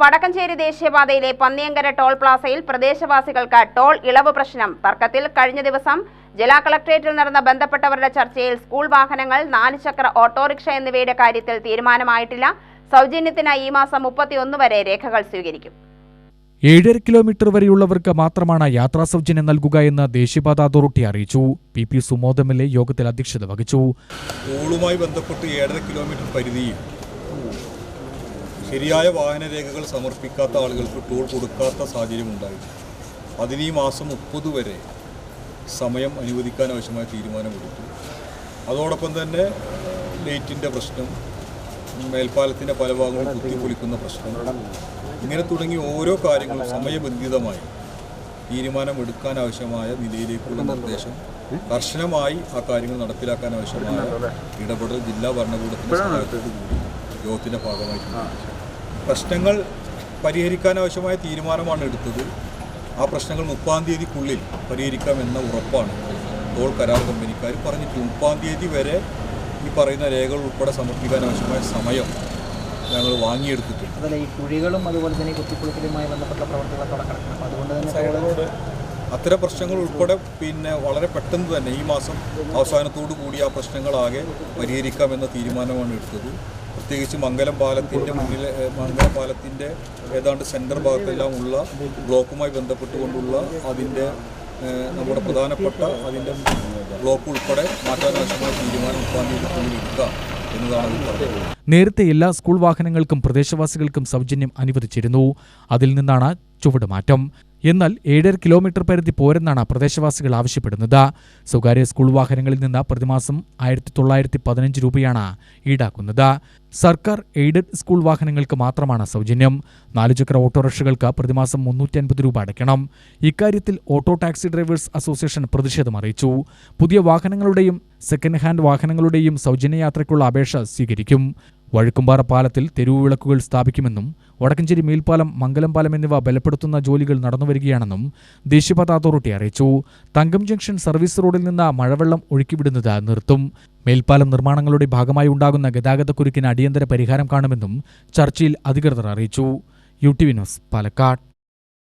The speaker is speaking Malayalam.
വടക്കഞ്ചേരി ദേശീയപാതയിലെ പന്നിയങ്കര ടോൾ പ്ലാസയിൽ പ്രദേശവാസികൾക്ക് ടോൾ ഇളവ് പ്രശ്നം. തർക്കത്തിൽ കഴിഞ്ഞ ദിവസം ജില്ലാ കളക്ടറേറ്റിൽ നടന്ന ബന്ധപ്പെട്ടവരുടെ ചർച്ചയിൽ സ്കൂൾ വാഹനങ്ങൾ നാല് ചക്ര ഓട്ടോറിക്ഷ എന്നിവയുടെ കാര്യത്തിൽ തീരുമാനമായിട്ടില്ല. സൗജന്യത്തിനായി ഈ മാസം മുപ്പത്തിയൊന്ന് വരെ രേഖകൾ സ്വീകരിക്കും. ഏഴര കിലോമീറ്റർ വരെയുള്ളവർക്ക് മാത്രമാണ് യാത്രാ സൗജന്യം നൽകുക എന്ന് ദേശീയപാത അതോറിറ്റി അറിയിച്ചു. P P Sumod M L A യോഗത്തിൽ അധ്യക്ഷത വഹിച്ചു. സ്കൂളുമായി ബന്ധപ്പെട്ട് ഏഴര കിലോമീറ്റർ പരിധിയിൽ ശരിയായ വാഹനരേഖകൾ സമർപ്പിക്കാത്ത ആളുകൾക്ക് ടോൾ കൊടുക്കാത്ത സാഹചര്യം ഉണ്ടായി. അതിന് ഈ മാസം മുപ്പത് വരെ സമയം അനുവദിക്കാൻ ആവശ്യമായ തീരുമാനമെടുത്തു. അതോടൊപ്പം തന്നെ ലൈറ്റിന്റെ പ്രശ്നം മേൽപ്പാലത്തിന്റെ പല ഭാഗങ്ങളും കുത്തിപ്പൊളിക്കുന്ന പ്രശ്നം ഇങ്ങനെ തുടങ്ങി ഓരോ കാര്യങ്ങളും സമയബന്ധിതമായി തീരുമാനമെടുക്കാൻ ആവശ്യമായ നിലയിലേക്കുള്ള നിർദ്ദേശം കർശനമായി ആ കാര്യങ്ങൾ നടപ്പിലാക്കാൻ ആവശ്യമായ ഇടപെടൽ ജില്ലാ ഭരണകൂടത്തിന്റെ സഹായത്തോടു കൂടി യോഗത്തിന്റെ ഭാഗമായിട്ടുണ്ട്. പ്രശ്നങ്ങൾ പരിഹരിക്കാൻ ആവശ്യമായ തീരുമാനമാണ് എടുത്തത്. ആ പ്രശ്നങ്ങൾ മുപ്പാം തീയതിക്കുള്ളിൽ പരിഹരിക്കാമെന്ന ഉറപ്പാണ്. ടോൾ കരാർ കമ്പനിക്കാർ പറഞ്ഞിട്ട് മുപ്പാം തീയതി വരെ ഈ പറയുന്ന രേഖകൾ ഉൾപ്പെടെ സമർപ്പിക്കാൻ ആവശ്യമായ സമയം ഞങ്ങൾ വാങ്ങിയെടുത്തിട്ടുണ്ട്. അതല്ല ഈ കുഴികളും അതുപോലെ തന്നെ കുത്തിപ്പൊളിക്കലുമായി ബന്ധപ്പെട്ട പ്രവർത്തനങ്ങൾ അതുകൊണ്ട് തന്നെ അത്തരം പ്രശ്നങ്ങൾ ഉൾപ്പെടെ പിന്നെ വളരെ പെട്ടെന്ന് തന്നെ ഈ മാസം അവസാനത്തോടു കൂടി ആ പ്രശ്നങ്ങളാകെ പരിഹരിക്കാമെന്ന തീരുമാനമാണ് എടുത്തത്. പ്രത്യേകിച്ച് മംഗലം പാലത്തിന്റെ മുന്നിലെ മംഗലം പാലത്തിന്റെ ഏതാണ്ട് സെന്റർ ഭാഗത്തെല്ലാം ഉള്ള ബ്ലോക്കുമായി ബന്ധപ്പെട്ടുകൊണ്ടുള്ള അതിന്റെ നമ്മുടെ പ്രധാനപ്പെട്ട അതിന്റെ ബ്ലോക്ക് ഉൾപ്പെടെ മാറ്റാനാവശ്യമായ തീരുമാനം മുപ്പാം തീയതി എടുക്കാം എന്നതാണ് അതിൽ പറഞ്ഞത് നേരത്തെ എല്ലാ സ്കൂൾ വാഹനങ്ങൾക്കും പ്രദേശവാസികൾക്കും സൗജന്യം അനുവദിച്ചിരുന്നു. അതിൽ നിന്നാണ് ചുവടുമാറ്റം എന്നാൽ ഏഴര കിലോമീറ്റർ പരിധി പോരെന്നാണ് പ്രദേശവാസികൾ ആവശ്യപ്പെടുന്നത്. സ്വകാര്യ സ്കൂൾ വാഹനങ്ങളിൽ നിന്ന് പ്രതിമാസം ആയിരത്തി തൊള്ളായിരത്തി പതിനഞ്ച് രൂപയാണ് ഈടാക്കുന്നത്. സർക്കാർ എയ്ഡഡ് സ്കൂൾ വാഹനങ്ങൾക്ക് മാത്രമാണ് സൗജന്യം. നാലുചക്ര ഓട്ടോറിക്ഷകൾക്ക് പ്രതിമാസം മുന്നൂറ്റി അൻപത് രൂപ അടയ്ക്കണം. ഇക്കാര്യത്തിൽ ഓട്ടോ ടാക്സി ഡ്രൈവേഴ്സ് അസോസിയേഷൻ പ്രതിഷേധം അറിയിച്ചു. പുതിയ വാഹനങ്ങളുടെയും സെക്കൻഡ് ഹാൻഡ് വാഹനങ്ങളുടെയും സൗജന്യ യാത്രയ്ക്കുള്ള അപേക്ഷ സ്വീകരിക്കും. വഴുക്കുംപാറ പാലത്തിൽ തെരുവുവിളക്കുകൾ സ്ഥാപിക്കുമെന്നും വടക്കഞ്ചേരി മേൽപ്പാലം മംഗലം പാലം എന്നിവ ബലപ്പെടുത്തുന്ന ജോലികൾ നടന്നുവരികയാണെന്നും ദേശീയപാത അതോറിറ്റി അറിയിച്ചു. തങ്കം ജംഗ്ഷൻ സർവീസ് റോഡിൽ നിന്ന് മഴവെള്ളം ഒഴുക്കിവിടുന്നത് നിർത്തും. മേൽപ്പാലം നിർമ്മാണങ്ങളുടെ ഭാഗമായി ഉണ്ടാകുന്ന ഗതാഗതക്കുരുക്കിന് അടിയന്തര പരിഹാരം കാണുമെന്നും ചർച്ചയിൽ അധികൃതർ അറിയിച്ചു. U T V Palakkad.